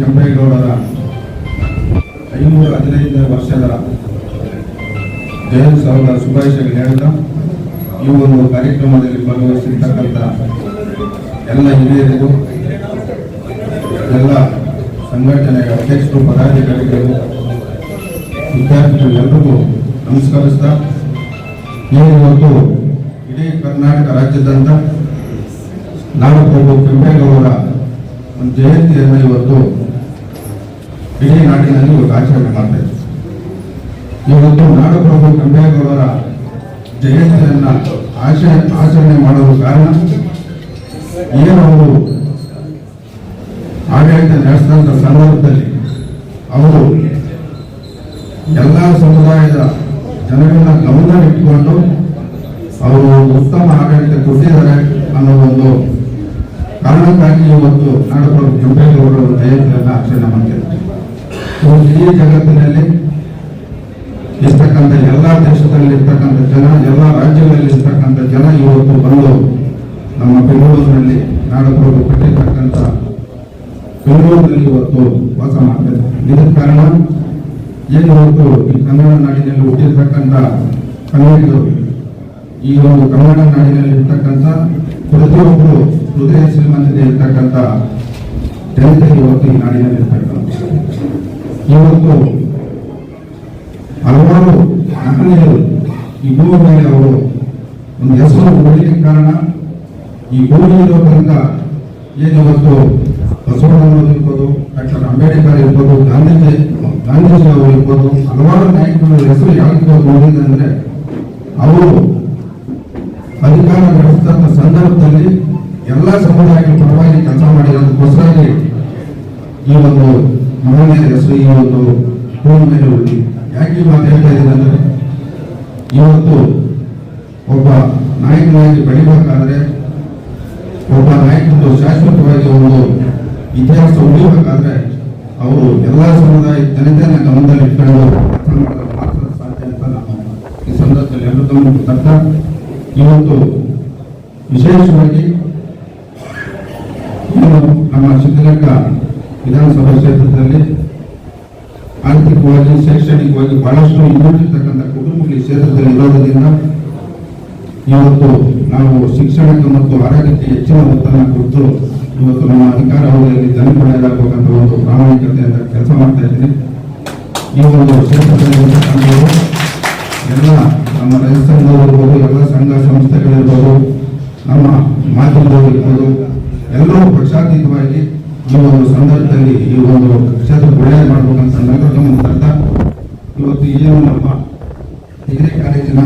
ಕೆಂಪೇಗೌಡರ ಐನೂರ ಹದಿನೈದನೇ ವರ್ಷದ ಜಯೋತ್ಸವದ ಶುಭಾಶಯಗಳು ಹೇಳಿದ ಈ ಒಂದು ಕಾರ್ಯಕ್ರಮದಲ್ಲಿ ಭಾಗವಹಿಸಿರ್ತಕ್ಕಂಥ ಎಲ್ಲ ಹಿರಿಯರಿಗೂ, ಎಲ್ಲ ಸಂಘಟನೆಯ ಅಧ್ಯಕ್ಷರು, ಪದಾಧಿಕಾರಿಗಳು, ವಿದ್ಯಾರ್ಥಿಗಳು ಎಲ್ಲರಿಗೂ ನಮಸ್ಕರಿಸ್ತಾ, ನೀವು ಇವತ್ತು ಇಡೀ ಕರ್ನಾಟಕ ರಾಜ್ಯದಂತ ನಾಡಪ್ರಭು ಕೆಂಪೇಗೌಡರ ಒಂದು ಜಯಂತಿಯನ್ನು ಇವತ್ತು ಇಡೀ ನಾಡಿನಲ್ಲಿ ಇವತ್ತು ಆಚರಣೆ ಮಾಡ್ತಾ ಇದ್ದೀವಿ ಇವತ್ತು ನಾಡಪ್ರಭು ಕಂಬೇಗೌಡರ ಜಯಂತಿಯನ್ನು ಆಚರಣೆ ಆಚರಣೆ ಮಾಡಲು ಕಾರಣ ಏನು ಅವರು ಆಡಳಿತ ನಡೆಸಿದಂಥ ಸಂದರ್ಭದಲ್ಲಿ ಅವರು ಎಲ್ಲ ಸಮುದಾಯದ ಜನರನ್ನ ಗಮನ ಇಟ್ಟುಕೊಂಡು ಅವರು ಉತ್ತಮ ಆಡಳಿತ ಕೊಟ್ಟಿದ್ದಾರೆ ಅನ್ನೋ ಒಂದು ಕಾರಣಕ್ಕಾಗಿ ಇವತ್ತು ನಾಡಪ್ರಭು ಕೆಂಪೇಗೌಡರ ಜಯಂತಿಯನ್ನು ಆಚರಣೆ ಮಾಡ್ತಿದ್ದಾರೆ. ಇವತ್ತು ಇಡೀ ಜಗತ್ತಿನಲ್ಲಿ ಇರ್ತಕ್ಕಂಥ ಎಲ್ಲ ದೇಶದಲ್ಲಿ ಇರ್ತಕ್ಕಂಥ ಜನ, ಎಲ್ಲ ರಾಜ್ಯಗಳಲ್ಲಿ ಇರ್ತಕ್ಕಂಥ ಜನ ಇವತ್ತು ಬಂದು ನಮ್ಮ ಬೆಂಗಳೂರಿನಲ್ಲಿ ನಾಡಪ್ರಭು ಕಟ್ಟಿರ್ತಕ್ಕಂಥ ಬೆಂಗಳೂರಿನಲ್ಲಿ ಇವತ್ತು ವಾಸ ಮಾಡ್ತಾರೆ ಇದಕ್ಕೆ ಕಾರಣ ಏನು ಇವತ್ತು ಈ ಕನ್ನಡ ನಾಡಿನಲ್ಲಿ ಹುಟ್ಟಿರ್ತಕ್ಕಂಥ ಕನ್ನಡಿಗರು, ಈ ಒಂದು ಕನ್ನಡ ನಾಡಿನಲ್ಲಿ ಇರ್ತಕ್ಕಂಥ ಪ್ರತಿಯೊಬ್ಬರು ಹೃದಯ ಶ್ರೀಮಂತತೆ ಇರ್ತಕ್ಕಂಥ ಜನತೆ ಇವತ್ತು ಈ ನಾಡಿನಲ್ಲಿ ಇರ್ತಕ್ಕಂಥ ಇವತ್ತು ಹಲವಾರು ಮಹನೀಯರು ಈ ಭೂಮಿ ಮೇಲೆ ಅವರು ಒಂದು ಹೆಸರು ಉಳಿಲಿಕ್ಕೆ ಕಾರಣ ಈ ಭೂಮಿ ಇರೋದ್ರಿಂದ ಏನು ಇರ್ಬೋದು, ಡಾಕ್ಟರ್ ಅಂಬೇಡ್ಕರ್ ಇರ್ಬೋದು, ಗಾಂಧೀಜಿ ಗಾಂಧೀಜಿ ಅವರು ಇರ್ಬೋದು, ಹಲವಾರು ನಾಯಕರ ಹೆಸರು ಯಾಕೆ ನೋಡಿದೆ ಅಂದರೆ ಅವರು ಅಧಿಕಾರ ನಡೆಸಿದಂಥ ಸಂದರ್ಭದಲ್ಲಿ ಎಲ್ಲ ಸಮುದಾಯಗಳ ಪರವಾಗಿ ಕೆಲಸ ಮಾಡಿರೋದಕ್ಕೋಸ್ಕರ ಈ ಒಂದು ಮಹಿಳೆಯ ಹೆಸರು, ಈ ಒಂದು ಭೂಮಿ ಮೇಲೆ ಉಳಿದಿ ಯಾಕೆ ಈ ಮಾತು ಹೇಳ್ತಾ ಇದ್ದೀನಿ ಅಂದ್ರೆ, ಇವತ್ತು ಒಬ್ಬ ನಾಯಕನಾಗಿ ಬೆಳಿಬೇಕಾದ್ರೆ, ಒಬ್ಬ ನಾಯಕನದು ಶಾಶ್ವತವಾಗಿ ಒಂದು ಇತಿಹಾಸ ಉಳಿಬೇಕಾದ್ರೆ ಅವರು ಎಲ್ಲ ಸಮುದಾಯ ಜನತೆಯನ್ನು ಗಮನದಲ್ಲಿ ಇಟ್ಕೊಂಡು ಸಾಧ್ಯ ಅಂತ ನಾನು ಈ ಸಂದರ್ಭದಲ್ಲಿ ಎಲ್ಲರೂ ಇವತ್ತು ವಿಶೇಷವಾಗಿ ಏನು ಶಿವಮೊಗ್ಗ ವಿಧಾನಸಭಾ ಕ್ಷೇತ್ರದಲ್ಲಿ ಆರ್ಥಿಕವಾಗಿ, ಶೈಕ್ಷಣಿಕವಾಗಿ ಬಹಳಷ್ಟು ಹಿಂದುಳಿದಿರ್ತಕ್ಕಂಥ ಕುಟುಂಬಗಳ ಕ್ಷೇತ್ರದಲ್ಲಿ ಇರೋದ್ರಿಂದ ಇವತ್ತು ನಾವು ಶಿಕ್ಷಣಕ್ಕೆ ಮತ್ತು ಆರೋಗ್ಯಕ್ಕೆ ಹೆಚ್ಚಿನ ಒತ್ತನ್ನು ಕೊಟ್ಟು ಇವತ್ತು ನಮ್ಮ ಅಧಿಕಾರ ಅವಧಿಯಲ್ಲಿ ಜನಪಡೆಯಲಾಗಬೇಕಂತ ಒಂದು ಪ್ರಾಮಾಣಿಕತೆಯಿಂದ ಕೆಲಸ ಮಾಡ್ತಾ ಇದ್ದೀನಿ. ಈ ಒಂದು ಕ್ಷೇತ್ರದಲ್ಲಿ ಎಲ್ಲ ನಮ್ಮ ರೈತ ಸಂಘದವರು ಇರ್ಬೋದು, ಎಲ್ಲ ಸಂಘ ಸಂಸ್ಥೆಗಳಿರ್ಬೋದು, ನಮ್ಮ ಮಾಧ್ಯಮದವರು ಇರ್ಬೋದು, ಎಲ್ಲರೂ ಪಕ್ಷಾತೀತವಾಗಿ ಈ ಒಂದು ಸಂದರ್ಭದಲ್ಲಿ ಈ ಒಂದು ಕ್ಷೇತ್ರ ಒಳ್ಳೆಯ ಮಾಡಬೇಕಂತ ಮುಂತಾದ ಇವತ್ತು ಏನು ನಮ್ಮ ಡಿಗ್ರಿ ಕಾಲೇಜಿನ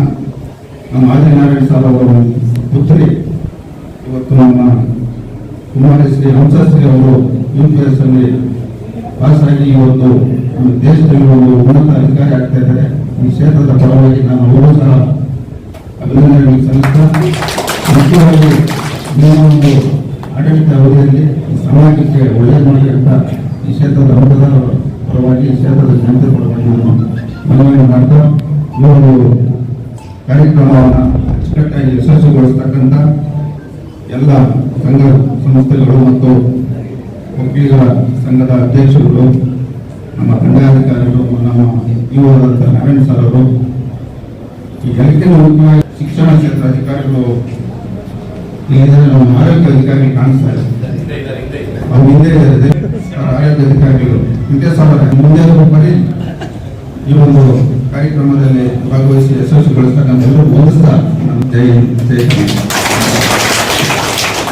ನಮ್ಮ ಆದಿನಾರಾಯಣ ಸರ್ ಅವರ ಪುತ್ರಿ, ಇವತ್ತು ನಮ್ಮ ಕುಮಾರಶ್ರೀ ಹಂಸಶ್ರೀ ಅವರು ಯು ಪಿ ಎಸ್ ಅಲ್ಲಿ ಪಾಸ್ ಆಗಿ ಇವತ್ತು ನಮ್ಮ ದೇಶದಲ್ಲಿ ಒಂದು ಉನ್ನತ ಅಧಿಕಾರಿ ಆಗ್ತಾ ಇದ್ದಾರೆ. ಈ ಕ್ಷೇತ್ರದ ಪರವಾಗಿ ನಾನು ಅವರು ಸಹ ಅಭಿನಂದನೆ ಸಲ್ಲಿಸ್ತಾ ಮುಖ್ಯವಾಗಿ ಒಂದು ಆಡಳಿತ ಅವಧಿಯಲ್ಲಿ ಸಮಾಜಕ್ಕೆ ಒಳ್ಳೆಯ ಮಾಡಿ ಅಂತ ಈ ಕ್ಷೇತ್ರದ ಮತದಾರರ ಪರವಾಗಿ ಕ್ಷೇತ್ರದ ಜನತೆ ಪರವಾಗಿ ನಾನು ಮನವಿಯನ್ನು ಮಾಡ್ತಾ, ಈ ಒಂದು ಕಾರ್ಯಕ್ರಮವನ್ನು ಅಚ್ಚುಕಟ್ಟಾಗಿ ಯಶಸ್ವಿಗೊಳಿಸ್ತಕ್ಕಂಥ ಎಲ್ಲ ಸಂಘ ಸಂಸ್ಥೆಗಳು ಮತ್ತು ವಕೀಲರ ಸಂಘದ ಅಧ್ಯಕ್ಷರುಗಳು, ನಮ್ಮ ದಂಡಾಧಿಕಾರಿಗಳು ನಮ್ಮ ಯುವರಾದಂಥ ನಾರಾಯಣ ಸರ್ ಅವರು, ಈ ಎಲ್ಲಕ್ಕಿಂತ ಮುಖ್ಯವಾಗಿ ಶಿಕ್ಷಣ ಕ್ಷೇತ್ರ ಅಧಿಕಾರಿಗಳು ಇಲ್ಲಿದ್ದಾರೆ ನಮ್ಮ ಆರೋಗ್ಯ ಅಧಿಕಾರಿ ಕಾಣಿಸ್ತಾ ಅವ್ರು ಹಿಂದೆ ಇದ್ದಾರೆ. ಆರೋಗ್ಯ ಅಧಿಕಾರಿಗಳು. ವಿದ್ಯಾಸಾಗರ, ಮುಂದೆ ಬರೀ ಈ ಒಂದು ಕಾರ್ಯಕ್ರಮದಲ್ಲಿ ಭಾಗವಹಿಸಿ ಯಶಸ್ವಿಗೊಳಿಸ್ತಕ್ಕಂಥ ಎಲ್ಲರೂ ನಮ್ಮ ಜೈ ಜೈ.